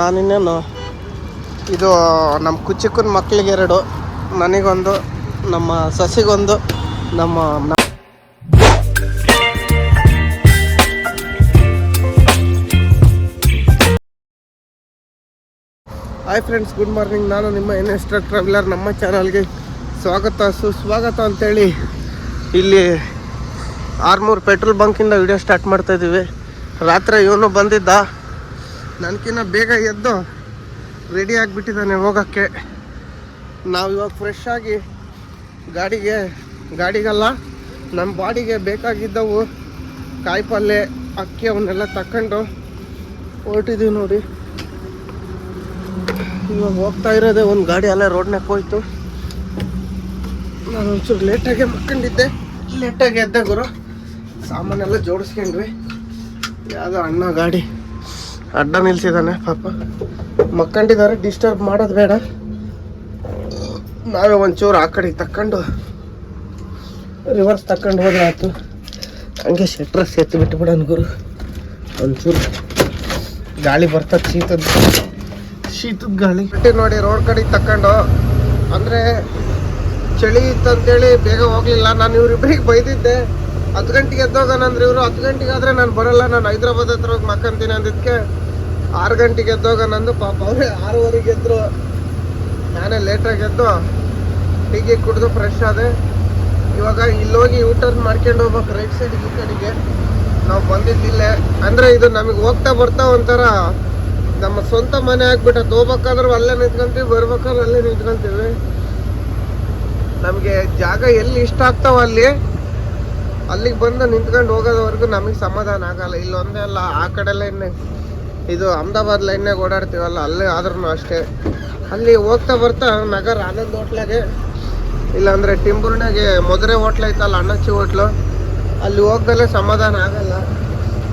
ನಾನಿನ್ನೇನು, ಇದು ನಮ್ಮ ಕುಚಿಕ್ಕನ ಮಕ್ಕಳಿಗೆ ಎರಡು, ನನಗೊಂದು, ನಮ್ಮ ಸಸಿಗೊಂದು, ನಮ್ಮ ಹಾಯ್ ಫ್ರೆಂಡ್ಸ್ ಗುಡ್ ಮಾರ್ನಿಂಗ್ ನಾನು ನಿಮ್ಮ ಎನ್ ಟ್ರಾವೆಲರ್ ನಮ್ಮ ಚಾನಲ್ಗೆ ಸ್ವಾಗತ, ಸುಸ್ವಾಗತ ಅಂತೇಳಿ ಇಲ್ಲಿ ಆರ್ಮೂರು ಪೆಟ್ರೋಲ್ ಬಂಕಿಂದ ವಿಡಿಯೋ ಸ್ಟಾರ್ಟ್ ಮಾಡ್ತಾ ಇದ್ದೀವಿ ರಾತ್ರಿ ಇವನು ಬಂದಿದ್ದ. ನನಗಿನ್ನ ಬೇಗ ಎದ್ದು ರೆಡಿ ಆಗಿಬಿಟ್ಟಿದ್ದಾನೆ ಹೋಗೋಕ್ಕೆ. ನಾವು ಇವಾಗ ಫ್ರೆಶ್ ಆಗಿ ಗಾಡಿಗೆ, ಗಾಡಿಗಲ್ಲ ನಮ್ಮ ಬಾಡಿಗೆ ಬೇಕಾಗಿದ್ದವು ಕಾಯಿ ಪಲ್ಯ ಅಕ್ಕಿ ಅವನ್ನೆಲ್ಲ ತಕೊಂಡು ಹೊರಟಿದ್ದೀವಿ ನೋಡಿ. ಇವಾಗ ಹೋಗ್ತಾ ಇರೋದೆ, ಒಂದು ಗಾಡಿ ಅಲ್ಲೇ ರೋಡ್ನಾಗ ಹೋಯ್ತು. ನಾನು ಒಂಚೂರು ಲೇಟಾಗೆ ಮಕ್ಕಂಡಿದ್ದೆ. ಲೇಟಾಗಿ ಎದ್ದೆ ಗುರು. ಸಾಮಾನೆಲ್ಲ ಜೋಡಿಸ್ಕೊಂಡ್ವಿ. ಯಾವುದೋ ಅಣ್ಣ ಗಾಡಿ. ಅಡ್ಡ ನಿಲ್ಸಿದ್ದಾನೆ, ಪಾಪ. ಮಕ್ಕಂಡಿದ್ದಾರೆ ಡಿಸ್ಟರ್ಬ್ ಮಾಡೋದು ಬೇಡ. ನಾವೇ ಒಂಚೂರು ಆ ಕಡೆ ತಕ್ಕೊಂಡು ರಿವರ್ಸ್ ತಕ್ಕೊಂಡು ಹೋದ್ರೆ ಆಯ್ತು ಹಂಗೆ ಶೆಟ್ರ್ ಎತ್ತು ಬಿಟ್ಟು ಬಿಡೋಣ ಗುರು. ಒಂಚೂರು ಗಾಳಿ ಬರ್ತದೆ ಶೀತದ ಶೀತದ ಗಾಳಿ. ಬಿಟ್ಟು ನೋಡಿ ರೋಡ್ ಕಡೆಗೆ ತಕ್ಕೊಂಡು. ಅಂದರೆ, ಚಳಿ ಇತ್ತಂತೇಳಿ ಬೇಗ ಹೋಗ್ಲಿಲ್ಲ. ನಾನು ಇವ್ರಿಬ್ರಿಗೆ ಬೈದಿದ್ದೆ. ಹತ್ತು ಗಂಟೆಗೆ ಎದ್ದೋಗೋಣಂದ್ರೆ ಇವರು. ಹತ್ತು ಗಂಟೆಗೆ ಆದರೆ ನಾನು ಬರಲ್ಲ. ನಾನು ಹೈದ್ರಾಬಾದ್ ಹತ್ರ ಹೋಗಿ ಮಕ್ಕಂತೀನಿ ಅಂದಿದ್ದಕ್ಕೆ ಆರು ಗಂಟೆಗೆ ಎದ್ದೋಗೋಣಂದು ಪಾಪ. ಅವರೇ ಆರೂವರೆಗೆ ಎದ್ರು. ನಾನೇ ಲೇಟಾಗಿ ಎದ್ದು ಟೀಗೆ ಕುಡಿದು ಫ್ರೆಶ್ ಆದೆ. ಇವಾಗ ಇಲ್ಲೋಗಿ ಊಟ ಮಾಡ್ಕೊಂಡು ಹೋಗ್ಬೇಕು ರೈಟ್ ಸೈಡ್ ಈ ಕಡೆಗೆ ನಾವು ಬಂದಿದ್ದಿಲ್ಲೇ ಅಂದರೆ ಇದು ನಮಗೆ ಹೋಗ್ತಾ ಬರ್ತಾ ಒಂಥರ ನಮ್ಮ ಸ್ವಂತ ಮನೆ ಆಗ್ಬಿಟ್ಟು ಹೋಗ್ಬೇಕಾದ್ರೂ ಅಲ್ಲೇ ನಿಂತ್ಕೊಂತೀವಿ, ಬರ್ಬೇಕಾದ್ರೆ ಅಲ್ಲೇ ನಿಂತ್ಕೊಂತೀವಿ. ನಮಗೆ ಜಾಗ ಎಲ್ಲಿ ಇಷ್ಟ ಆಗ್ತಾವ ಅಲ್ಲಿ, ಅಲ್ಲಿಗೆ ಬಂದು ನಿಂತ್ಕೊಂಡು ಹೋಗೋದವರೆಗೂ ನಮಗೆ ಸಮಾಧಾನ ಆಗಲ್ಲ. ಇಲ್ಲೊಂದೇ ಅಲ್ಲ, ಆ ಕಡೆಲ್ಲ ಲೈನ್ ಇದು ಅಹಮದಾಬಾದ್ ಲೈನ್ನಾಗ ಓಡಾಡ್ತೀವಲ್ಲ, ಅಲ್ಲೇ ಆದ್ರೂ ಅಷ್ಟೇ. ಅಲ್ಲಿ ಹೋಗ್ತಾ ಬರ್ತಾ ನಗರ ಆನಂದ್ ಹೋಟ್ಲಾಗೆ, ಇಲ್ಲಾಂದ್ರೆ ಟಿಂಬೂರ್ನಾಗೆ ಮದುರೆ ಹೋಟ್ಲ್ ಐತಲ್ಲ ಅಣ್ಣಚ್ಚಿ ಹೋಟ್ಲು. ಅಲ್ಲಿ ಹೋಗ್ದಲ್ಲೇ ಸಮಾಧಾನ ಆಗಲ್ಲ.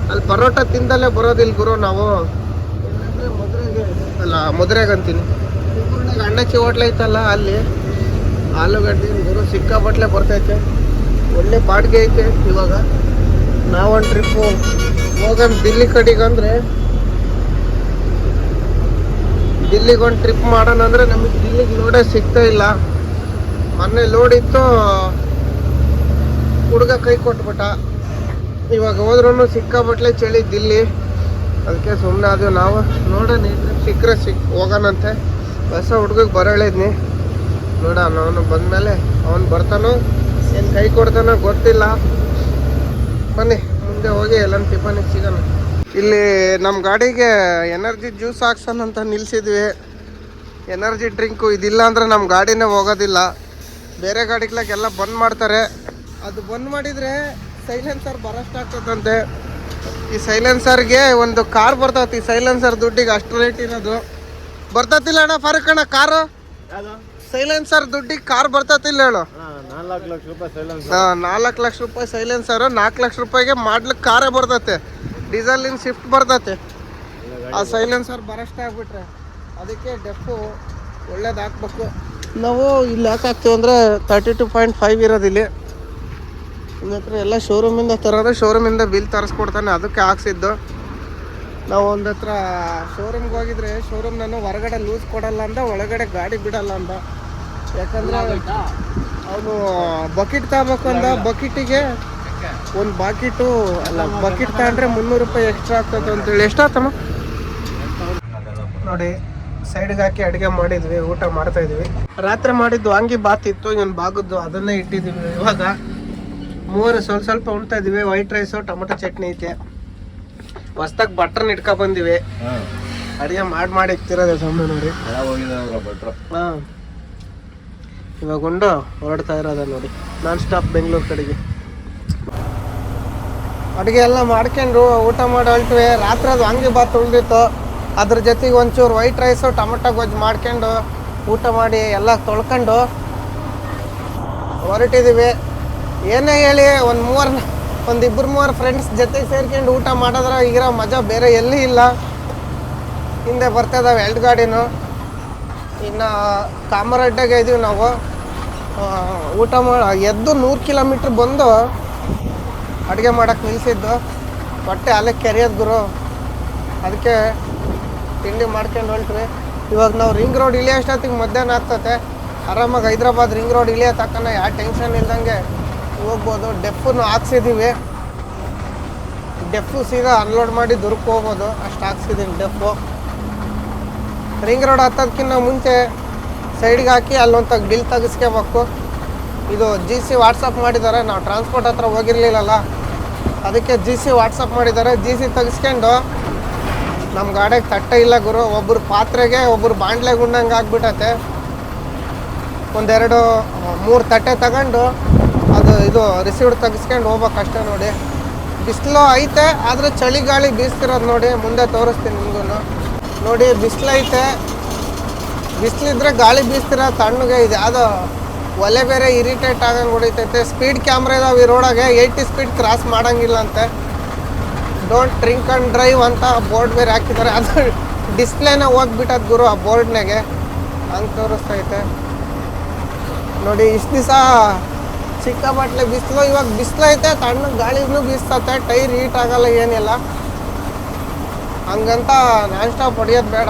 ಅಲ್ಲಿ ಪರೋಟ ತಿಂದಲ್ಲೇ ಬರೋದಿಲ್ಲ ಗುರು ನಾವು. ಅಲ್ಲ ಮದುರೆಗೆ ಅಂತೀನಿ. ಟಿಂಬೂರ್ನಾಗ ಅಣ್ಣಚ್ಚಿ ಹೋಟ್ಲ್ ಐತಲ್ಲ, ಅಲ್ಲಿ ಆಲೂಗಡ್ಡೆ ಗುರು ಸಿಕ್ಕಾಪಟ್ಲೆ ಬರ್ತೈತೆ. ಒಳ್ಳೆ ಬಾಡಿಗೆ ಐತೆ ಇವಾಗ. ನಾವೊಂದು ಟ್ರಿಪ್ಪು ಹೋಗೋಣ ದಿಲ್ಲಿ ಕಡೆಗೆ ಅಂದರೆ ದಿಲ್ಲಿಗೆ ಒಂದು ಟ್ರಿಪ್ ಮಾಡೋಣ ಅಂದರೆ ನಮಗೆ ದಿಲ್ಲಿಗೆ ಲೋಡೇ ಸಿಗ್ತಾ ಇಲ್ಲ. ಮೊನ್ನೆ ಲೋಡ್ ಇತ್ತು. ಹುಡುಗ ಕೈ ಕೊಟ್ಬಿಟ್ಟ. ಇವಾಗ ಹೋದ್ರೂ ಸಿಕ್ಕಾಬಟ್ಲೆ ಚಳಿ ದಿಲ್ಲಿ. ಅದಕ್ಕೆ ಸುಮ್ಮನೆ ಅದು ನಾವು ನೋಡೋಣ ಸಿಕ್ಕರೆ ಸಿಕ್, ಹೋಗೋಣಂತೆ. ಹೊಸ ಹುಡುಗಗೆ ಬರೋಳಿದ್ನಿ ನೋಡೋಣ ಅವನು ಬಂದಮೇಲೆ ಅವನು ಬರ್ತಾನೋ, ಏನು ಕೈ ಕೊಡ್ತಾನೋ ಗೊತ್ತಿಲ್ಲ. ಬನ್ನಿ, ಮುಂದೆ ಹೋಗಿ ಎಲ್ಲ ಟಿಫನಿಗೆ ಸಿಗೋಣ. ಇಲ್ಲಿ ನಮ್ಮ ಗಾಡಿಗೆ ಎನರ್ಜಿ ಜ್ಯೂಸ್ ಹಾಕ್ಸೋಣ ಅಂತ ನಿಲ್ಸಿದ್ವಿ. ಎನರ್ಜಿ ಡ್ರಿಂಕು ಇದಿಲ್ಲ ಅಂದರೆ ನಮ್ಮ ಗಾಡಿನೇ ಹೋಗೋದಿಲ್ಲ. ಬೇರೆ ಗಾಡಿಗಳಿಗೆಲ್ಲ ಬಂದ್ ಮಾಡ್ತಾರೆ. ಅದು ಬಂದ್ ಮಾಡಿದರೆ ಸೈಲೆನ್ಸರ್ ಬರಷ್ಟು ಆಗ್ತದಂತೆ. ಈ ಸೈಲೆನ್ಸರ್ಗೆ ಒಂದು ಕಾರ್ ಬರ್ತೈತಿ. ಈ ಸೈಲೆನ್ಸರ್ ದುಡ್ಡಿಗೆ ಅಷ್ಟು ರೇಟ್ ಇರೋದು. ಬರ್ತತಿಲ್ಲ ಅಣ್ಣ ಫರಕ್ ಅಣ್ಣ ಕಾರು? ಸೈಲೆನ್ಸರ್ ದುಡ್ಡಿಗೆ ಕಾರ್ ಬರ್ತತಿಲ್ಲ ಹೇಳು. ನಾಲ್ಕು ಲಕ್ಷ ರೂಪಾಯಿ ಸೈಲೆನ್ಸರ್. ನಾಲ್ಕು ಲಕ್ಷ ರೂಪಾಯಿ ಸೈಲೆನ್ಸರ್ ನಾಲ್ಕು ಲಕ್ಷ ರೂಪಾಯಿಗೆ ಮಾಡ್ಲಿಕ್ಕೆ ಕಾರೇ ಬರ್ತೈತೆ. ಡೀಸೆಲಿನ ಶಿಫ್ಟ್ ಬರ್ತೈತೆ. ಆ ಸೈಲೆನ್ಸರ್ ಬರಷ್ಟ ಆಗ್ಬಿಟ್ರೆ ಅದಕ್ಕೆ ಡೆಫು ಒಳ್ಳೇದು ಹಾಕ್ಬೇಕು. ನಾವು ಇಲ್ಲಿ ಯಾಕೆ ಹಾಕ್ತೀವಿ ಅಂದರೆ ತರ್ಟಿ ಟು ಪಾಯಿಂಟ್ ಫೈವ್ ಇರೋದಿಲ್ಲಿ ಇಲ್ಲಿ. ಹತ್ರ ಎಲ್ಲ ಶೋರೂಮಿಂದ ತರೋದು ಶೋರೂಮಿಂದ ಬಿಲ್ ತರಿಸ್ಕೊಡ್ತಾನೆ ಅದಕ್ಕೆ ಹಾಕ್ಸಿದ್ದು. ನಾವು ಒಂದು ಹತ್ರ ಶೋರೂಮ್ಗೆ ಹೋಗಿದ್ರೆ ಶೋರೂಮ್ ನಾನು ಹೊರಗಡೆ ಲೂಸ್ ಕೊಡಲ್ಲ ಅಂದ ಒಳಗಡೆ ಗಾಡಿ ಬಿಡಲ್ಲ ಅಂದ. ಯಾಕಂದ್ರೆ ಅವನು ಬಕೆಟ್ ತಗೋಬೇಕು ಅಂದ ಬಕೆಟಿಗೆ ಒಂದು ಬಾಕಿಟು ಅಲ್ಲ ಬಕೆಟ್ ತಗೊಂಡ್ರೆ ಮುನ್ನೂರು ರೂಪಾಯಿ ಎಕ್ಸ್ಟ್ರಾ ಆಗ್ತದೆ ಅಂತೇಳಿ. ಎಷ್ಟಾಗ್ತಮ್ಮ ನೋಡಿ ಸೈಡ್ಗೆ ಹಾಕಿ ಅಡುಗೆ ಮಾಡಿದ್ವಿ, ಊಟ ಮಾಡ್ತಾ ಇದೀವಿ. ರಾತ್ರಿ ಮಾಡಿದ್ದು ವಾಂಗಿ ಬಾತ್ ಇತ್ತು, ಇವನ್ ಬಾಗದ್ದು ಅದನ್ನೇ ಇಟ್ಟಿದ್ದೀವಿ. ಇವಾಗ ಮೂವರು ಸ್ವಲ್ಪ ಸ್ವಲ್ಪ ಉಣ್ತಾ ಇದೀವಿ ವೈಟ್ ರೈಸು ಟೊಮೊಟೊ ಚಟ್ನಿ ಐತೆ. ಹೊಸ್ದಾಗಿ ಬಟ್ರನ್ ಇಟ್ಕೊ ಬಂದಿವಿ. ಅಡುಗೆ ಮಾಡಿ ಮಾಡಿ ಇಕ್ತಿರೋದೆ ಸೊಮ್ಮೆ ನೋಡಿ. ಹಾ. ಇವಾಗ ಉಂಡು, ಹೊರಡ್ತಾ ಇರೋದ ನೋಡಿ. ನಾನ್ ಸ್ಟಾಪ್ ಬೆಂಗಳೂರು ಕಡೆಗೆ. ಅಡುಗೆ ಎಲ್ಲ ಮಾಡ್ಕೊಂಡು ಊಟ ಮಾಡಿ ಹೊಲ್ಟ್ವಿ ರಾತ್ರಿ ಅದು ಹಂಗೆ ಬಾತ್ ಉಳಿದಿತ್ತು. ಅದ್ರ ಜೊತೆಗೆ ಒಂಚೂರು ವೈಟ್ ರೈಸು ಟೊಮೊಟೊ ಗೊಜ್ಜು ಮಾಡ್ಕೊಂಡು ಊಟ ಮಾಡಿ ಎಲ್ಲ ತೊಳ್ಕೊಂಡು ಹೊರಟಿದ್ದೀವಿ ಏನೇ ಹೇಳಿ ಒಂದು ಮೂವರು ಒಂದು ಇಬ್ಬರು ಮೂವರು ಫ್ರೆಂಡ್ಸ್ ಜೊತೆ ಸೇರ್ಕೊಂಡು ಊಟ ಮಾಡಿದ್ರೆ ಈಗಿರೋ ಮಜಾ ಬೇರೆ ಎಲ್ಲಿ ಇಲ್ಲ. ಹಿಂದೆ ಬರ್ತಾ ಇದಾವೆ ಗಾಡಿನು ಗಾಡಿನೂ. ಇನ್ನು ಕಾಮರಡ್ಡಾಗೆ ಇದೀವಿ ನಾವು. ಊಟ ಮಾಡಿ ಎದ್ದು ನೂರು ಕಿಲೋಮೀಟ್ರ್ ಬಂದು ಅಡುಗೆ ಮಾಡೋಕ್ಕೆ ನಿಲ್ಲಿಸಿದ್ದು ಬಟ್ಟೆ ಅಲ್ಲೇ ಕೆರೆಯೋದು ಗುರು. ಅದಕ್ಕೆ ತಿಂಡಿ ಮಾಡ್ಕೊಂಡು ಹೊಲ್ಟ್ರಿ ಇವಾಗ ನಾವು ರಿಂಗ್ ರೋಡ್ ಇಳಿಯೋ ಅಷ್ಟೊತ್ತಿಗೆ ಮಧ್ಯಾಹ್ನ ಆಗ್ತತೆ. ಆರಾಮಾಗಿ ಹೈದ್ರಾಬಾದ್ ರಿಂಗ್ ರೋಡ್ ಇಳಿಯೋ ತಕ್ಕನ ಯಾವ ಟೆನ್ಷನ್ ಇಲ್ದಂಗೆ ಹೋಗ್ಬೋದು. ಡೆಪ್ಪನ್ನು ಹಾಕ್ಸಿದ್ದೀವಿ ಡೆಫು ಸೀದಾ ಅನ್ಲೋಡ್ ಮಾಡಿ ದುರ್ಗ್ ಹೋಗ್ಬೋದು. ಅಷ್ಟು ಹಾಕ್ಸಿದ್ದೀನಿ ಡೆಫು ರಿಂಗ್ ರೋಡ್ ಹತ್ತೋದಕ್ಕಿಂತ ಮುಂಚೆ ಸೈಡ್ಗೆ ಹಾಕಿ ಅಲ್ಲೊಂದು ಬಿಲ್ ತೆಗಿಸ್ಕೋಬೇಕು. ಇದು ಜಿ ಸಿ ವಾಟ್ಸಪ್ ಮಾಡಿದ್ದಾರೆ ನಾವು ಟ್ರಾನ್ಸ್ಪೋರ್ಟ್ ಹತ್ರ ಹೋಗಿರ್ಲಿಲ್ಲಲ್ಲ. ಅದಕ್ಕೆ ಜಿ ಸಿ ವಾಟ್ಸಪ್ ಮಾಡಿದ್ದಾರೆ. ಜಿ ಸಿ ತೆಗಿಸ್ಕೊಂಡು ನಮ್ಮ ಗಾಡಿಗೆ ತಟ್ಟೆ ಇಲ್ಲ ಗುರು. ಒಬ್ಬರು ಪಾತ್ರೆಗೆ ಒಬ್ಬರು ಬಾಂಡ್ಲೆ ಗುಂಡಂಗೆ ಆಗ್ಬಿಟ್ಟತೆ ಒಂದೆರಡು, ಮೂರು ತಟ್ಟೆ ತಗೊಂಡು ಅದು ಇದು ರಿಸೀವ್ಡ್ ತೆಗಿಸ್ಕೊಂಡು ಹೋಗ್ಬೇಕಷ್ಟೇ ನೋಡಿ. ಬಿಸಿಲು ಐತೆ, ಆದರೆ ಚಳಿಗಾಳಿ ಬೀಸ್ತಿರೋದು ನೋಡಿ. ಮುಂದೆ ತೋರಿಸ್ತೀನಿ ನಿಮಗೂ ನೋಡಿ, ಬಿಸಿಲು ಐತೆ. ಬಿಸಿಲಿದ್ರೆ ಗಾಳಿ ಬೀಸ್ತಿರೋ ತಣ್ಣಗೆ ಇದೆ. ಅದು ಒಲೆ ಬೇರೆ ಇರಿಟೇಟ್ ಆಗಂಗೆ ಹೊಡಿತೈತೆ. ಸ್ಪೀಡ್ ಕ್ಯಾಮ್ರಾ ಇದಾವೆ ಈ ರೋಡಾಗೆ. ಏಯ್ಟಿ ಸ್ಪೀಡ್ ಕ್ರಾಸ್ ಮಾಡಂಗಿಲ್ಲ ಅಂತೆ. ಡೋಂಟ್ ಡ್ರಿಂಕ್ ಆ್ಯಂಡ್ ಡ್ರೈವ್ ಅಂತ ಬೋರ್ಡ್ ಬೇರೆ ಹಾಕಿದ್ದಾರೆ. ಅದು ಡಿಸ್ಪ್ಲೇನ ಹೋಗ್ಬಿಟ್ಟದ್ ಗುರು ಆ ಬೋರ್ಡ್ನಾಗೆ ಹಂಗೆ ತೋರಿಸ್ತೈತೆ. ನೋಡಿ, ಇಷ್ಟು ದಿವಸ ಸಿಕ್ಕಾಪಟ್ಲೆ ಬಿಸಿಲು, ಇವಾಗ ಬಿಸಿಲು ಐತೆ, ತಣ್ಣಗೆ ಗಾಳಿನೂ ಬೀಸ್ತತೆ, ಟೈರ್ ಹೀಟ್ ಆಗಲ್ಲ ಏನಿಲ್ಲ. ಹಂಗಂತ ನಾನ್ ಸ್ಟಾಪ್ ಹೊಡಿಯೋದು ಬೇಡ.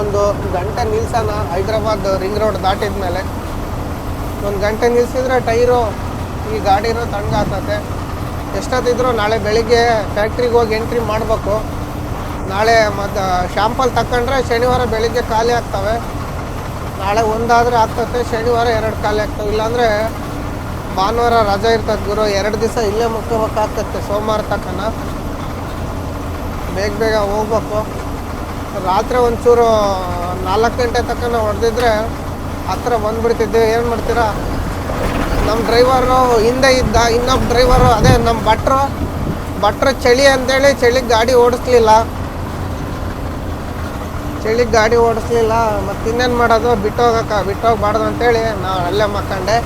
ಒಂದು ಗಂಟೆ ನಿಲ್ಸೋಣ ಹೈದ್ರಾಬಾದ್ ರಿಂಗ್ ರೋಡ್ ದಾಟಿದ ಮೇಲೆ ಒಂದು ಗಂಟೆ ನಿಲ್ಲಿಸಿದ್ರೆ ಟೈರು, ಈ ಗಾಡಿನೂ ತಣ್ಣಗಾಗ್ತತೆ ಎಷ್ಟೊತ್ತಿದ್ರು ನಾಳೆ ಬೆಳಿಗ್ಗೆ ಫ್ಯಾಕ್ಟ್ರಿಗೆ ಹೋಗಿ ಎಂಟ್ರಿ ಮಾಡಬೇಕು. ನಾಳೆ ಮತ್ತು ಶಾಂಪಲ್ ತಗೊಂಡ್ರೆ ಶನಿವಾರ ಬೆಳಿಗ್ಗೆ ಖಾಲಿ ಆಗ್ತವೆ. ನಾಳೆ ಒಂದಾದರೆ ಆಗ್ತತೆ, ಶನಿವಾರ ಎರಡು ಖಾಲಿ ಆಗ್ತವೆ. ಇಲ್ಲಾಂದರೆ ಭಾನುವಾರ ರಜೆ ಇರ್ತದೆ ಗುರು, ಎರಡು ದಿವಸ ಇಲ್ಲೇ ಮುಕ್ಕೋಬೇಕಾಗ್ತತೆ ಸೋಮವಾರ ತಕ್ಕನ ಬೇಗ ಬೇಗ ಹೋಗ್ಬೇಕು. ರಾತ್ರಿ ಒಂಚೂರು ನಾಲ್ಕು ಗಂಟೆ ತಕ್ಕನ ಹೊಡೆದಿದ್ರೆ ಹತ್ರ ಬಂದ್ಬಿಡ್ತಿದ್ದೆ ಏನು ಮಾಡ್ತೀರಾ? ನಮ್ಮ ಡ್ರೈವರು ಹಿಂದೆ ಇದ್ದ, ಇನ್ನೊಬ್ಬ ಡ್ರೈವರು ಅದೇ ನಮ್ಮ ಭಟ್ರು. ಭಟ್ರು ಚಳಿ ಅಂತೇಳಿ ಚಳಿಗೆ ಗಾಡಿ ಓಡಿಸ್ಲಿಲ್ಲ. ಚಳಿಗೆ ಗಾಡಿ ಓಡಿಸ್ಲಿಲ್ಲ. ಮತ್ತು ಇನ್ನೇನು ಮಾಡೋದು? ಬಿಟ್ಟೋಗಕ್ಕ, ಬಿಟ್ಟೋಗ್ಬಾರ್ದು ಅಂತೇಳಿ ನಾನು ಅಲ್ಲೇ ಮಕ್ಕಂಡೆ.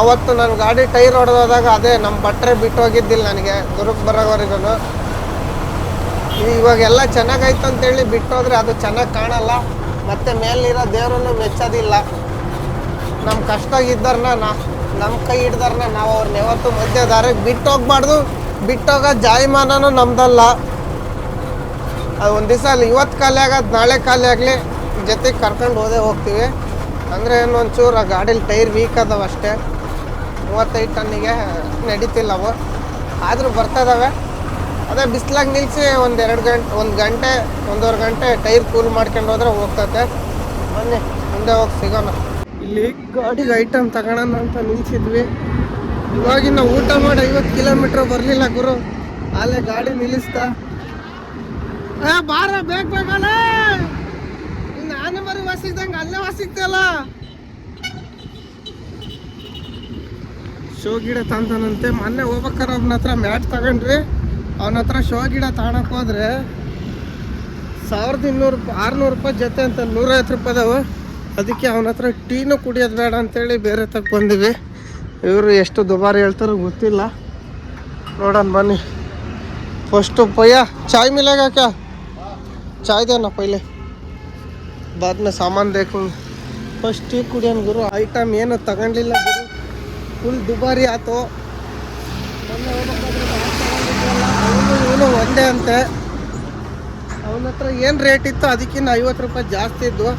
ಅವತ್ತು ನನ್ನ ಗಾಡಿ ಟೈರ್ ಹೊಡೆದೋದಾಗ ಅದೇ ನಮ್ಮ ಭಟ್ರೆ ಬಿಟ್ಟೋಗಿದ್ದಿಲ್ಲ ನನಗೆ. ದುರ್ಗ್ ಬರೋವರೆಗೂ ಇವಾಗ ಎಲ್ಲ ಚೆನ್ನಾಗೈತೆ ಅಂತೇಳಿ ಬಿಟ್ಟೋದ್ರೆ ಅದು ಚೆನ್ನಾಗಿ ಕಾಣಲ್ಲ. ಮತ್ತು ಮೇಲಿರೋ ದೇವರನ್ನು ಮೆಚ್ಚೋದಿಲ್ಲ. ನಮ್ಮ ಕಷ್ಟ ಇದ್ದಾರನ್ನ ನಾ ನಮ್ಮ ಕೈ ಹಿಡ್ದಾರನ್ನ ನಾವು ಅವ್ರನ್ನ ಯಾವತ್ತು ಮಧ್ಯ ದಾರಿಗೆ ಬಿಟ್ಟು ಹೋಗ್ಬಾರ್ದು ಬಿಟ್ಟೋಗೋ ಜಾಯಮಾನನೂ ನಮ್ದಲ್ಲ. ಅದು ಒಂದು ದಿವಸ ಅಲ್ಲಿ ಇವತ್ತು ಖಾಲಿ ಆಗೋದು ನಾಳೆ ಖಾಲಿ ಆಗಲಿ ಜೊತೆಗೆ ಕರ್ಕೊಂಡು ಹೋದೇ ಹೋಗ್ತೀವಿ. ಅಂದರೆ ಏನು ಒಂಚೂರು ಆ ಗಾಡೀಲಿ ಟೈರ್ ವೀಕ್ ಅದಾವ ಅಷ್ಟೇ. ಮೂವತ್ತೈದು ಟನ್ನಿಗೆ ನಡೀತಿಲ್ಲ ಅವು. ಆದರೂ ಬರ್ತದವೆ ಅದೇ ಬಿಸಿಲಾಗಿ ನಿಲ್ಲಿಸಿ ಒಂದು ಎರಡು ಗಂಟೆ ಒಂದು ಗಂಟೆ, ಒಂದೂವರೆ ಗಂಟೆ ಟೈರ್ ಕೂಲ್ ಮಾಡ್ಕೊಂಡು ಹೋದ್ರೆ ಹೋಗ್ತತೆ. ಬನ್ನಿ, ಮುಂದೆ ಹೋಗಿ ಸಿಗೋಣ. ಇಲ್ಲಿ ಗಾಡಿಗೆ ಐಟಮ್ ತಗೋಣ ಅಂತ ನಿಲ್ಸಿದ್ವಿ. ಇವಾಗಿನ ಊಟ ಮಾಡಿ ಐವತ್ತು ಕಿಲೋಮೀಟ್ರ್ ಬರಲಿಲ್ಲ ಗುರು. ಅಲ್ಲೇ ಗಾಡಿ ನಿಲ್ಲಿಸ್ತಾ. ಏ, ಬಾರ, ಬೇಗ ಬೇಕಲ್ಲ ನಾನು ಬರೀ ವಾಸಿಗ್ದಂಗೆ ಅಲ್ಲೇ ವಾಸಿಗ್ತಲ್ಲ ಶೋ ಗಿಡ ತಂದನಂತೆ. ಮೊನ್ನೆ ಹೋಗ್ಬೇಕಾರೆ ಒಬ್ಬನ ಹತ್ರ ಮ್ಯಾಟ್ ತಗೊಂಡ್ರಿ ಅವನ ಹತ್ರ ಶೋ ಗಿಡ ತಗೊಳಕ್ ಹೋದ್ರೆ ಸಾವಿರದ ಇನ್ನೂರು ರೂಪಾಯಿ ಆರುನೂರು ರೂಪಾಯಿ ಜೊತೆ ಅಂತ ನೂರೈವತ್ತು ರೂಪಾಯಿ ಅದಾವ. ಅದಕ್ಕೆ ಅವನ ಹತ್ರ ಟೀನು ಕುಡಿಯೋದು ಬೇಡ ಅಂತೇಳಿ ಬೇರೆ ತಕ್ಕ ಬಂದಿವಿ. ಇವರು ಎಷ್ಟು ದುಬಾರಿ ಹೇಳ್ತಾರೋ ಗೊತ್ತಿಲ್ಲ. ನೋಡೋಣ ಬನ್ನಿ. ಫಸ್ಟು ಪಯ್ಯ, ಚಾಯ್ ಮಿಲೇಗಾ ಕ್ಯಾ ಚಾಯ್ ದೇನಾ ಪೈಲೆ. ಬಾದ್ ಸಾಮಾನು ಬೇಕು. ಫಸ್ಟ್ ಟೀ ಕುಡಿಯೋಣ ಗುರು. ಐಟಮ್ ಏನು ತಗೊಂಡಿಲ್ಲ ಗುರು. ಫುಲ್ ದುಬಾರಿ ಆಯ್ತು ಇವನು ಒಂದೇ ಅಂತೆ. ಅವನ ಹತ್ರ ಏನು ರೇಟ್ ಇತ್ತು ಅದಕ್ಕಿಂತ ಐವತ್ತು ರೂಪಾಯಿ ಜಾಸ್ತಿ ಇದ್ವು.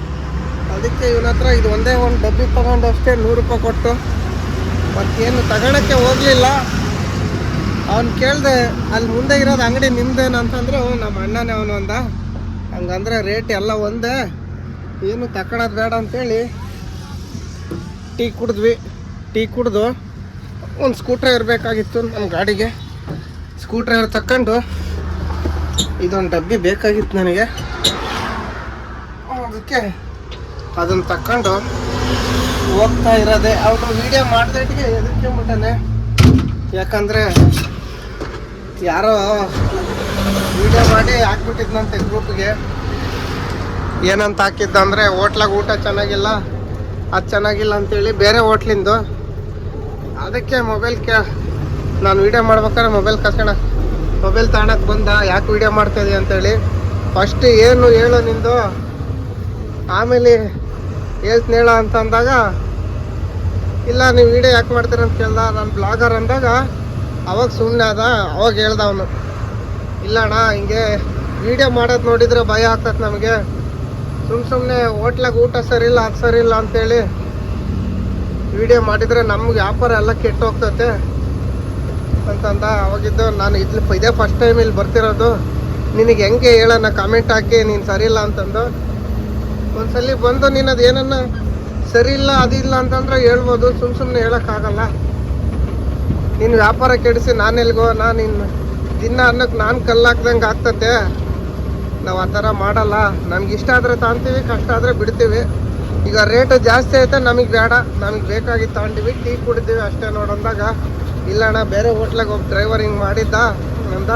ಅದಕ್ಕೆ ಇವನ ಹತ್ರ ಇದು ಒಂದೇ ಒಂದು ಡಬ್ಬಿ ತಗೊಂಡು ಅಷ್ಟೇ ನೂರು ರೂಪಾಯಿ ಕೊಟ್ಟು. ಮತ್ತೇನು ತಗೊಳಕ್ಕೆ ಹೋಗಲಿಲ್ಲ. ಅವ್ನು ಕೇಳಿದೆ, ಅಲ್ಲಿ ಮುಂದೆ ಇರೋದು ಅಂಗಡಿ ನಿಮ್ದೇನು? ಅಂತಂದ್ರೆ ನಮ್ಮ ಅಣ್ಣನೇ ಅವನು ಅಂದ. ಹಂಗಂದ್ರೆ ರೇಟ್ ಎಲ್ಲ ಒಂದೇ. ಏನು ತಗೊಳೋದು ಬೇಡ ಅಂತೇಳಿ ಟೀ ಕುಡಿದ್ವಿ. ಟೀ ಕುಡಿದು ಒಂದು ಸ್ಕೂಟ್ರ್ ಇರಬೇಕಾಗಿತ್ತು ನಮ್ಮ ಗಾಡಿಗೆ. ಸ್ಕೂಟ್ರ್ ತಕ್ಕೊಂಡು ಇದೊಂದು ಡಬ್ಬಿ ಬೇಕಾಗಿತ್ತು ನನಗೆ. ಅದಕ್ಕೆ ಅದನ್ನು ತಕ್ಕೊಂಡು ಹೋಗ್ತಾ ಇರೋದೆ. ಅವನು ವಿಡಿಯೋ ಎದಕ್ಕೆ ಎದರ್ಕೊಂಬಿಟ್ಟಾನೆ ಯಾಕಂದರೆ ಯಾರೋ ವಿಡಿಯೋ ಮಾಡಿ ಹಾಕ್ಬಿಟ್ಟಿದ್ನಂತೆ ಗ್ರೂಪ್ಗೆ ಏನಂತ ಹಾಕಿದ್ದ ಅಂದರೆ ಹೋಟ್ಲಾಗ ಊಟ ಚೆನ್ನಾಗಿಲ್ಲ, ಅದು ಚೆನ್ನಾಗಿಲ್ಲ ಅಂತೇಳಿ ಬೇರೆ ಹೋಟ್ಲಿಂದು. ಅದಕ್ಕೆ ಮೊಬೈಲ್ ಕೇ, ನಾನು ವಿಡಿಯೋ ಮಾಡ್ಬೇಕಾದ್ರೆ ಮೊಬೈಲ್ ಕಸ್ಕೊಳ ಮೊಬೈಲ್ ತಗೊಳಕ್ಕೆ ಬಂದ, ಯಾಕೆ ವಿಡಿಯೋ ಮಾಡ್ತಾಯಿದ್ದಿ ಅಂತೇಳಿ. ಫಸ್ಟ್ ಏನು ಹೇಳು ನಿಂದು? ಆಮೇಲೆ ಹೇಳ್ತೀನಿ ಹೇಳ ಅಂತ ಅಂದಾಗ, ಇಲ್ಲ, ನೀವು ವಿಡಿಯೋ ಯಾಕೆ ಮಾಡ್ತೀರ ಅಂತ ಕೇಳ್ದ, ನಾನು ಬ್ಲಾಗರ್ ಅಂದಾಗ, ಅವಾಗ ಸುಮ್ಮನೆ ಅದ, ಅವಾಗ ಹೇಳ್ದ ಅವನು. ಇಲ್ಲ ಅಣ್ಣ, ಹಿಂಗೆ ವಿಡಿಯೋ ಮಾಡೋದು ನೋಡಿದ್ರೆ ಭಯ ಆಗ್ತದೆ ನಮಗೆ. ಸುಮ್ ಸುಮ್ಮನೆ ಹೋಟ್ಲಾಗ ಊಟ ಸರಿ ಇಲ್ಲ, ಅದು ಸರಿ ಇಲ್ಲ ಅಂತೇಳಿ ವಿಡಿಯೋ ಮಾಡಿದರೆ ನಮ್ಗೆ ವ್ಯಾಪಾರ ಎಲ್ಲ ಕೆಟ್ಟು ಹೋಗ್ತತೆ ಅಂತಂದ, ಅವಾಗಿದ್ದು ನಾನು ಇಲ್ಲಿ ಇದೇ ಫಸ್ಟ್ ಟೈಮ್ ಇಲ್ಲಿ ಬರ್ತಿರೋದು. ನಿನಗೆ ಹೆಂಗೆ ಹೇಳೋಣ ಕಮೆಂಟ್ ಹಾಕಿ, ನೀನು ಸರಿಯಿಲ್ಲ ಅಂತಂದು. ಒಂದ್ಸಲಿ ಬಂದು ನೀನು ಅದು ಏನನ್ನ ಸರಿ ಇಲ್ಲ ಅದಿಲ್ಲ ಅಂತಂದ್ರೆ ಹೇಳ್ಬೋದು. ಸುಮ್ ಸುಮ್ಮನೆ ಹೇಳೋಕ್ಕಾಗಲ್ಲ. ನೀನು ವ್ಯಾಪಾರ ಕೆಡಿಸಿ ನಾನು ಎಲ್ಗೋ, ನಾನು ಇನ್ನು ದಿನ ಅನ್ನಕ್ಕೆ ನಾನು ಕಲ್ಲಾಕ್ದಂಗೆ ಆಗ್ತತೆ. ನಾವು ಆ ಥರ ಮಾಡಲ್ಲ. ನಮ್ಗೆ ಇಷ್ಟ ಆದರೆ ತಾಂತೀವಿ ಕಷ್ಟ ಆದರೆ ಬಿಡ್ತೀವಿ. ಈಗ ರೇಟ್ ಜಾಸ್ತಿ ಐತೆ, ನಮಗೆ ಬೇಡ. ನಮಗೆ ಬೇಕಾಗಿ ತಗೊಂಡಿವಿ ಟೀ ಕುಡಿತೀವಿ ಅಷ್ಟೇ ನೋಡಂದಾಗ ಇಲ್ಲಣ್ಣ, ಬೇರೆ ಹೋಟ್ಲಾಗ ಒಬ್ಬ ಡ್ರೈವರ್ ಹಿಂಗೆ ಮಾಡಿದ್ದ? ಅಂದ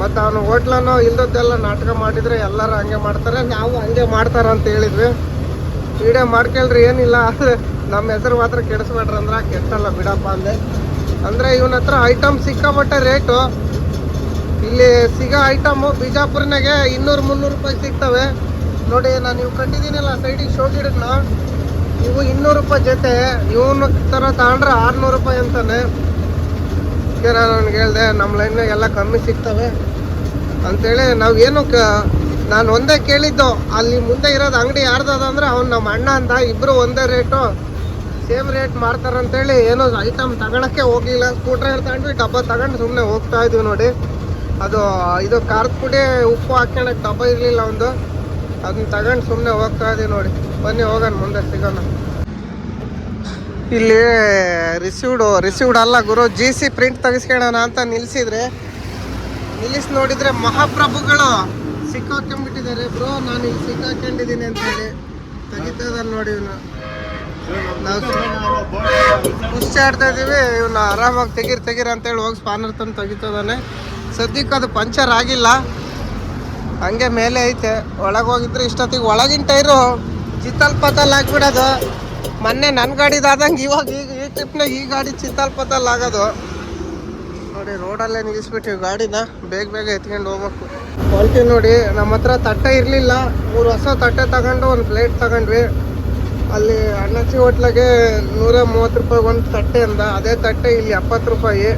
ಮತ್ತು ಅವನು ಹೋಟ್ಲನ್ನು ಇಲ್ದದ್ದೆಲ್ಲ ನಾಟಕ ಮಾಡಿದರೆ ಎಲ್ಲರೂ ಹಂಗೆ ಮಾಡ್ತಾರೆ. ನಾವು ಹಂಗೆ ಮಾಡ್ತಾರ ಅಂತ ಹೇಳಿದ್ವಿ. ವೀಡಿಯೋ ಮಾಡ್ಕೊಳ್ರಿ, ಏನಿಲ್ಲ. ನಮ್ಮ ಹೆಸರು ಮಾತ್ರ ಕೆಡಿಸ್ಬೇಡ್ರಿ ಅಂದ್ರೆ ಕೆಟ್ಟಲ್ಲ ಬಿಡಪ್ಪ ಅಂದೆ. ಅಂದರೆ ಇವನ ಹತ್ರ ಐಟಮ್ ಸಿಕ್ಕಾಪಟ್ಟೆ ರೇಟು ಇಲ್ಲಿ ಸಿಗೋ ಐಟಮು ಬಿಜಾಪುರ್ನಾಗೆ ಇನ್ನೂರು ಮುನ್ನೂರು ರೂಪಾಯಿ ಸಿಗ್ತವೆ. ನೋಡಿ, ನಾನು ಇವು ಕಟ್ಟಿದ್ದೀನಲ್ಲ ಸೈಡಿಗೆ ಶೋ ಗಿಡನ ಇವು ಇನ್ನೂರು ರೂಪಾಯಿ ಜೊತೆ. ಇವನ ಥರ ತಗೊಂಡ್ರೆ ಆರುನೂರು ರೂಪಾಯಿ ಅಂತಾನೆ. ನಾನು ಅವ್ನಿಗೆ ಹೇಳಿದೆ ನಮ್ಮ ಲೈನ್ ಎಲ್ಲ ಕಮ್ಮಿ ಸಿಗ್ತವೆ. ಅಂತೇಳಿ ನಾವು ಏನು ಕ, ನಾನು ಒಂದೇ ಕೇಳಿದ್ದು, ಅಲ್ಲಿ ಮುಂದೆ ಇರೋದು ಅಂಗಡಿ ಯಾರ್ದದ ಅಂದ್ರೆ ಅವ್ನು ನಮ್ಮ ಅಣ್ಣ ಅಂತ ಇಬ್ಬರು ಒಂದೇ ರೇಟು ಸೇಮ್ ರೇಟ್ ಮಾಡ್ತಾರಂತೇಳಿ ಏನೋ ಐಟಮ್ ತಗೊಳಕ್ಕೆ ಹೋಗ್ಲಿಲ್ಲ. ಸ್ಕೂಟ್ರ್ ತಗೊಂಡ್ವಿ, ಡಬ್ಬ ತಗೊಂಡು ಸುಮ್ಮನೆ ಹೋಗ್ತಾ ಇದ್ವಿ ನೋಡಿ. ಅದು, ಇದು ಖಾರದ ಪುಡಿ, ಉಪ್ಪು ಹಾಕ್ಕೊಳಕ್ಕೆ ಡಬ್ಬ ಇರಲಿಲ್ಲ ಒಂದು ಅದನ್ನ ತಗೊಂಡು ಸುಮ್ಮನೆ ಹೋಗ್ತಾ ಇದೀವಿ ನೋಡಿ. ಬನ್ನಿ ಹೋಗೋಣ, ಮುಂದೆ ಸಿಗೋಣ. ಇಲ್ಲಿ ರಿಸೀವ್ಡು ರಿಸೀವ್ಡ್ ಅಲ್ಲ ಗುರು ಜಿ ಸಿ ಪ್ರಿಂಟ್ ತೆಗಿಸ್ಕೊಳ್ಳೋಣ ಅಂತ ನಿಲ್ಸಿದ್ರೆ ನಿಲ್ಲಿಸ್ ನೋಡಿದ್ರೆ ಮಹಾಪ್ರಭುಗಳು ಸಿಕ್ಕಾಕೊಂಡ್ಬಿಟ್ಟಿದ್ದಾರೆ ಬ್ರೋ, ನಾನು ಇಲ್ಲಿ ಸಿಕ್ಕಾಕೊಂಡಿದ್ದೀನಿ ಅಂತ ಹೇಳಿ ತೆಗಿತದ ನೋಡಿ ಇವನು. ನಾವು ಇದ್ದೀವಿ ಇದೀವಿ ಇವನ್ನ ಆರಾಮಾಗಿ ತೆಗೀರ್ ತೆಗೀರ್ ಅಂತೇಳಿ ಹೋಗಿ ಸ್ಪಾನರ್ ತಂದು ತೆಗಿತದಾನೆ. ಸದ್ಯಕ್ಕೆ ಅದು ಪಂಚರ್ ಆಗಿಲ್ಲ. ಹಂಗೆ ಮೇಲೆ ಐತೆ. ಒಳಗೆ ಹೋಗಿದ್ರೆ ಇಷ್ಟೊತ್ತಿಗೆ ಒಳಗಿನ ಟೈರು ಚಿತ್ತಲ್ ಪತಲ್ ಹಾಕ್ಬಿಡೋದು ಮೊನ್ನೆ ನನ್ನ ಗಾಡಿದಾದಂಗೆ ಇವಾಗ ಈಗ ಈ ಟ್ರಿಪ್ನಾಗ ಈ ಗಾಡಿ ಚಿತ್ತಲ್ ಪತಲ್ ಆಗೋದು. ನೋಡಿ, ರೋಡಲ್ಲೇ ನಿಲ್ಲಿಸ್ಬಿಟ್ಟಿವಿ. ಗಾಡಿನ ಬೇಗ ಬೇಗ ಎತ್ಕೊಂಡು ಹೋಗ್ಬೇಕು. ಕ್ವಾಲಿಟಿ ನೋಡಿ, ನಮ್ಮ ಹತ್ರ ತಟ್ಟೆ ಇರಲಿಲ್ಲ. ಮೂರು ಹೊಸ ತಟ್ಟೆ ತಗೊಂಡು, ಒಂದು ಪ್ಲೇಟ್ ತಗೊಂಡ್ವಿ. ಅಲ್ಲಿ ಅಣ್ಣಚ್ಚಿ ಹೋಟ್ಲಾಗೆ ನೂರ ಮೂವತ್ತು ರೂಪಾಯಿ ಒಂದು ತಟ್ಟೆ ಅಂದ. ಅದೇ ತಟ್ಟೆ ಇಲ್ಲಿ ಎಪ್ಪತ್ತು ರೂಪಾಯಿ.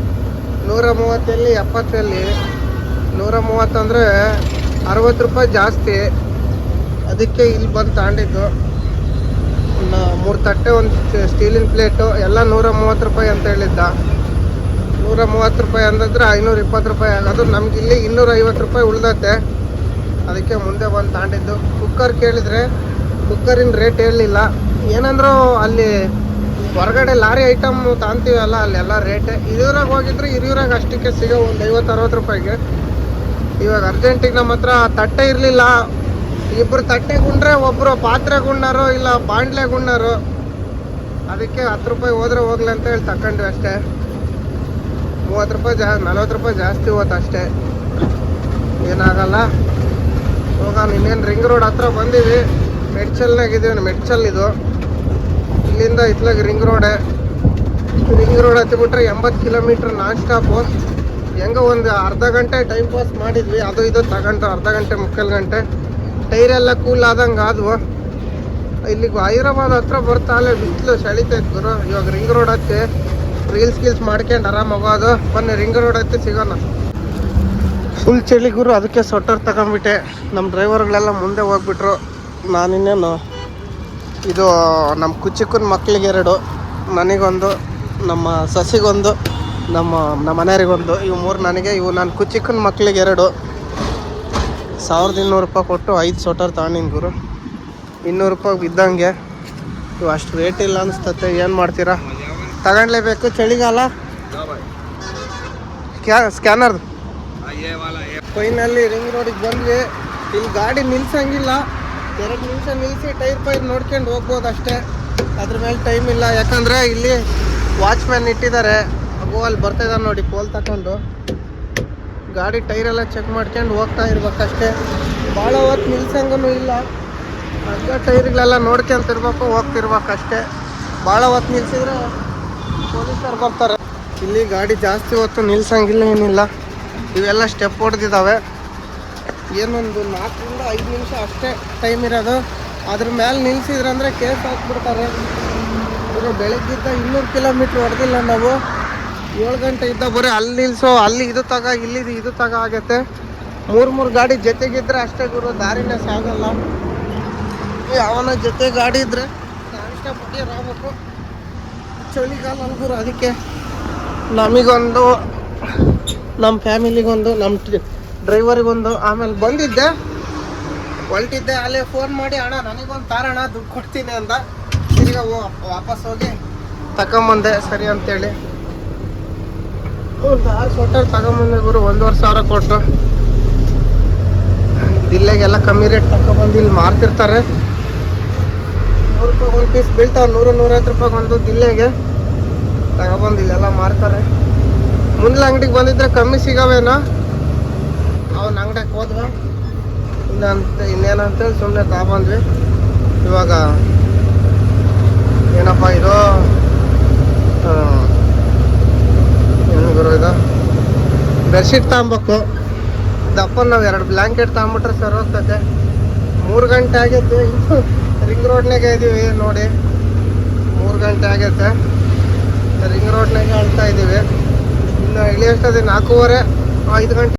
ನೂರ ಮೂವತ್ತಲ್ಲಿ ಎಪ್ಪತ್ತಲ್ಲಿ. ನೂರ ಮೂವತ್ತಂದರೆ ಅರವತ್ತು ರೂಪಾಯಿ ಜಾಸ್ತಿ. ಅದಕ್ಕೆ ಇಲ್ಲಿ ಬಂದು ತಗೊಂಡಿದ್ದು. ಮೂರು ತಟ್ಟೆ, ಒಂದು ಸ್ಟೀಲಿನ ಪ್ಲೇಟು ಎಲ್ಲ ನೂರ ಮೂವತ್ತು ರೂಪಾಯಿ ಅಂತ ಹೇಳಿದ್ದ. ನೂರ ಮೂವತ್ತು ರೂಪಾಯಿ ಅಂದಿದ್ರೆ ಐನೂರ ಇಪ್ಪತ್ತು ರೂಪಾಯಿ ಆಗೋದು ನಮ್ಗೆ ಇಲ್ಲಿ ಇನ್ನೂರ ಐವತ್ತು ರೂಪಾಯಿ ಉಳ್ದತ್ತೆ ಅದಕ್ಕೆ ಮುಂದೆ ಬಂದು ತಾಂಡಿದ್ದು. ಕುಕ್ಕರ್ ಕೇಳಿದರೆ ಕುಕ್ಕರಿನ ರೇಟ್ ಹೇಳಲಿಲ್ಲ ಏನಂದ್ರೂ ಅಲ್ಲಿ ಹೊರಗಡೆ ಲಾರಿ ಐಟಮ್ ತಾಂತೀವಲ್ಲ, ಅಲ್ಲೆಲ್ಲ ರೇಟ್ ಇದ್ರಾಗ ಹೋಗಿದ್ರೆ ಹಿರಿಯೂರಾಗ ಅಷ್ಟಕ್ಕೆ ಸಿಗೋ ಒಂದು ಐವತ್ತು ಅರವತ್ತು ರೂಪಾಯಿಗೆ. ಇವಾಗ ಅರ್ಜೆಂಟಿಗೆ ನಮ್ಮ ಹತ್ರ ತಟ್ಟೆ ಇರಲಿಲ್ಲ. ಇಬ್ಬರು ತಟ್ಟೆ ಗುಂಡ್ರೆ ಒಬ್ಬರು ಪಾತ್ರೆ ಗುಂಡಾರು ಇಲ್ಲ ಬಾಂಡ್ಲೆ ಗುಂಡಾರೋ ಅದಕ್ಕೆ ಹತ್ತು ರೂಪಾಯಿ ಹೋದ್ರೆ ಹೋಗ್ಲಿ ಅಂತ ಹೇಳಿ ತಗೊಂಡ್ವಿ ಅಷ್ಟೇ. ಮೂವತ್ತು ರೂಪಾಯಿ ಜಾ, ನಲ್ವತ್ತು ರೂಪಾಯಿ ಜಾಸ್ತಿ ಹೋಗುತ್ತೆ ಅಷ್ಟೇ. ಏನಾಗಲ್ಲ. ಹೋಗೋಣ, ಇನ್ನೇನು ರಿಂಗ್ ರೋಡ್ ಹತ್ರ ಬಂದೀವಿ. ಮೆಡ್ಚಲ್ನಾಗ ಇದೀವಿ ಮೆಡ್ಚಲ್ ಇದು. ಇಲ್ಲಿಂದ ಇತ್ಲಾಗ ರಿಂಗ್ ರೋಡೇ ರಿಂಗ್ ರೋಡ್ ಹತ್ತಿಬಿಟ್ರೆ ಎಂಬತ್ತು ಕಿಲೋಮೀಟ್ರ್ ನಾನ್ ಸ್ಟಾಪು ಹೆಂಗೋ ಒಂದು ಅರ್ಧ ಗಂಟೆ ಟೈಮ್ ಪಾಸ್ ಮಾಡಿದ್ವಿ. ಅದು ಇದು ತಗೊಂಡು ಅರ್ಧ ಗಂಟೆ ಮುಕ್ಕಾಲು ಗಂಟೆ. ಟೈರೆಲ್ಲ ಕೂಲ್ ಆದಂಗೆ ಆದವು. ಇಲ್ಲಿಗೆ ಹೈದರಾಬಾದ್ ಹತ್ರ ಬರ್ತಾ ಅಲ್ಲೇ ಬಿಸಿಲು ಸೆಳಿತೈತೆ ಗುರು. ಇವಾಗ ರಿಂಗ್ ರೋಡ್ ಹತ್ತಿ ರೀಲ್ಸ್ ಗೀಲ್ಸ್ ಮಾಡ್ಕೊಂಡು ಆರಾಮ್ ಹೋಗೋದು ಬನ್ನಿ ರಿಂಗ್ ರೋಡ್ ಐತೆ, ಸಿಗೋಣ. ಫುಲ್ ಚಳಿ ಗುರು, ಅದಕ್ಕೆ ಸ್ವೆಟರ್ ತಗೊಂಡ್ಬಿಟ್ಟೆ. ನಮ್ಮ ಡ್ರೈವರ್ಗಳೆಲ್ಲ ಮುಂದೆ ಹೋಗ್ಬಿಟ್ರು. ನಾನಿನ್ನೇನು ಇದು ನಮ್ಮ ಕುಚ್ಚಿಕ್ಕನ ಮಕ್ಳಿಗೆ ಎರಡು, ನನಗೊಂದು, ನಮ್ಮ ಸಸಿಗೊಂದು, ನಮ್ಮ ನಮ್ಮ ಮನೆಯವರಿಗೊಂದು. ಇವು ಮೂರು ನನಗೆ, ಇವು ನನ್ನ ಕುಚ್ಚಿಕ್ಕನ ಮಕ್ಳಿಗೆ ಎರಡು. ಸಾವಿರದ ಇನ್ನೂರು ರೂಪಾಯಿ ಕೊಟ್ಟು ಐದು ಸ್ವೆಟರ್ ತಗೊಂಡಿನಿ ಗುರು. ಇನ್ನೂರು ರೂಪಾಯಿ ಬಿದ್ದಂಗೆ. ಇವು ಅಷ್ಟು ರೇಟ್ ಇಲ್ಲ ಅನಿಸ್ತತೆ, ಏನು ಮಾಡ್ತೀರಾ? ತಗೊಂಡ್ಲೇಬೇಕು, ಚಳಿಗಾಲ. ಸ್ಕ್ಯಾನರ್. ಫೈನಲ್ಲಿ ರಿಂಗ್ ರೋಡಿಗೆ ಬಂದ್ವಿ. ಇಲ್ಲಿ ಗಾಡಿ ನಿಲ್ಸಂಗಿಲ್ಲ. ಎರಡು ನಿಮಿಷ ನಿಲ್ಲಿಸಿ ಟೈರ್ ಪೈರ್ ನೋಡ್ಕೊಂಡು ಹೋಗ್ಬೋದು ಅಷ್ಟೇ. ಅದ್ರ ಮೇಲೆ ಟೈಮ್ ಇಲ್ಲ. ಯಾಕಂದರೆ ಇಲ್ಲಿ ವಾಚ್ಮ್ಯಾನ್ ಇಟ್ಟಿದ್ದಾರೆ. ಅಗೋ ಅಲ್ಲಿ ಬರ್ತಾ ಇದ್ದಾನೆ ನೋಡಿ ಪೋಲ್ ತಗೊಂಡು. ಗಾಡಿ ಟೈರೆಲ್ಲ ಚೆಕ್ ಮಾಡ್ಕೊಂಡು ಹೋಗ್ತಾ ಇರ್ಬೇಕಷ್ಟೇ. ಭಾಳ ಹೊತ್ತು ನಿಲ್ಸಂಗೂ ಇಲ್ಲ. ಅರ್ಧ ಟೈರ್ಗಳೆಲ್ಲ ನೋಡ್ಕೊಂತಿರ್ಬೇಕು, ಹೋಗ್ತಿರ್ಬೇಕಷ್ಟೇ. ಭಾಳ ಹೊತ್ತು ನಿಲ್ಸಿದ್ರೆ ಪೊಲೀಸರು ಬರ್ತಾರೆ. ಇಲ್ಲಿ ಗಾಡಿ ಜಾಸ್ತಿ ಹೊತ್ತು ನಿಲ್ಸಂಗಿಲ್ಲ, ಏನಿಲ್ಲ. ಇವೆಲ್ಲ ಸ್ಟೆಪ್ ಹೊಡೆದಿದ್ದಾವೆ ಏನೊಂದು ನಾಲ್ಕರಿಂದ ಐದು ನಿಮಿಷ ಅಷ್ಟೇ ಟೈಮ್ ಇರೋದು. ಅದ್ರ ಮೇಲೆ ನಿಲ್ಸಿದ್ರಂದ್ರೆ ಕೇಸ್ ಹಾಕ್ಬಿಡ್ತಾರೆ. ಇವರು ಬೆಳಗ್ಗಿದ್ದ ಇನ್ನೂರು ಕಿಲೋಮೀಟ್ರ್ ಹೊಡೆದಿಲ್ಲ ನಾವು. ಏಳು ಗಂಟೆ ಇದ್ದ ಬರೀ ಅಲ್ಲಿ ನಿಲ್ಸೋ, ಅಲ್ಲಿ ಇದು ತಗ, ಇಲ್ಲಿ ಇದು ತಗ ಆಗತ್ತೆ. ಮೂರು ಮೂರು ಗಾಡಿ ಜೊತೆಗಿದ್ರೆ ಅಷ್ಟೇ ಗುರು, ದಾರಿನೇ ಸಾಗಲ್ಲ. ಅವನ ಜೊತೆ ಗಾಡಿ ಇದ್ರೆ ನಾವು ಇಷ್ಟಪಟ್ಟು ಚಳಿಗಾಲ ಅನ್ಗುರು ಅದಕ್ಕೆ ನಮಗೊಂದು ನಮ್ಮ ಫ್ಯಾಮಿಲಿಗೊಂದು ನಮ್ಮ ಡ್ರೈವರಿಗೊಂದು ಆಮೇಲೆ ಬಂದಿದ್ದೆ. ಹೊಲ್ಟಿದ್ದೆ, ಅಲ್ಲೇ ಫೋನ್ ಮಾಡಿ, ಅಣ್ಣ, ನನಗೊಂದು ತಾರಣ, ದುಡ್ಡು ಕೊಡ್ತೀನಿ ಅಂತ ಈಗ ವಾಪಸ್ ಹೋಗಿ ತಗೊಂಬಂದೆ ಸರಿ ಅಂತೇಳಿ. ಒಂದು ಆರು ಸ್ವೆಟರ್ ತಗೊಂಬಂದೆ ಗುರು, ಒಂದೂವರೆ ಸಾವಿರ ಕೊಟ್ಟು. ಇಲ್ಲೆಗೆಲ್ಲ ಕಮ್ಮಿ ರೇಟ್ ತಗೊಂಬಂದು ಇಲ್ಲಿ ಮಾರ್ತಿರ್ತಾರೆ. ನೂರು ರೂಪಾಯಿ ಒಂದು ಪೀಸ್ ಬೀಳ್ತಾವೆ, ನೂರು, ನೂರೈವತ್ತು ರೂಪಾಯಿ ಒಂದು ದಿಲ್ಲೆಗೆ ತಗೊಬಂದು ಇಲ್ಲೆಲ್ಲ ಮಾರ್ತಾರೆ. ಮುಂದಿನ ಅಂಗಡಿಗೆ ಬಂದಿದ್ರೆ ಕಮ್ಮಿ ಸಿಗವೇನೋ? ಅವನ ಅಂಗಡಿಗೆ ಹೋದ್ವ. ಇನ್ನಂತ ಇನ್ನೇನಂತೇಳಿ ಸುಮ್ಮನೆ ತಗೊಂಡ್ವಿ ಇವಾಗ ಏನಪ್ಪ ಇದು? ಏನು ಇದು? ಬೆಡ್ಶೀಟ್ ತಗೊಬೇಕು ದಪ್ಪ ನಾವು ಎರಡು ಬ್ಲ್ಯಾಂಕೆಟ್ ತಗೊಂಬಿಟ್ರೆ ಸರ್ ಹೋಗ್ತದೆ ಮೂರು ಗಂಟೆ ಆಗೈತೆ ರಿಂಗ್ ರೋಡ್ನಾಗೆ ಇದೀವಿ ನೋಡಿ. ಮೂರು ಗಂಟೆ ಆಗೈತೆ ರಿಂಗ್ ರೋಡ್ನಾಗೆ ಅಳ್ತಾ ಇದ್ದೀವಿ ಇನ್ನು ಇಳಿಯೋಷ್ಟೊತ್ತಿಗೆ ನಾಲ್ಕೂವರೆ, ಐದು ಗಂಟೆ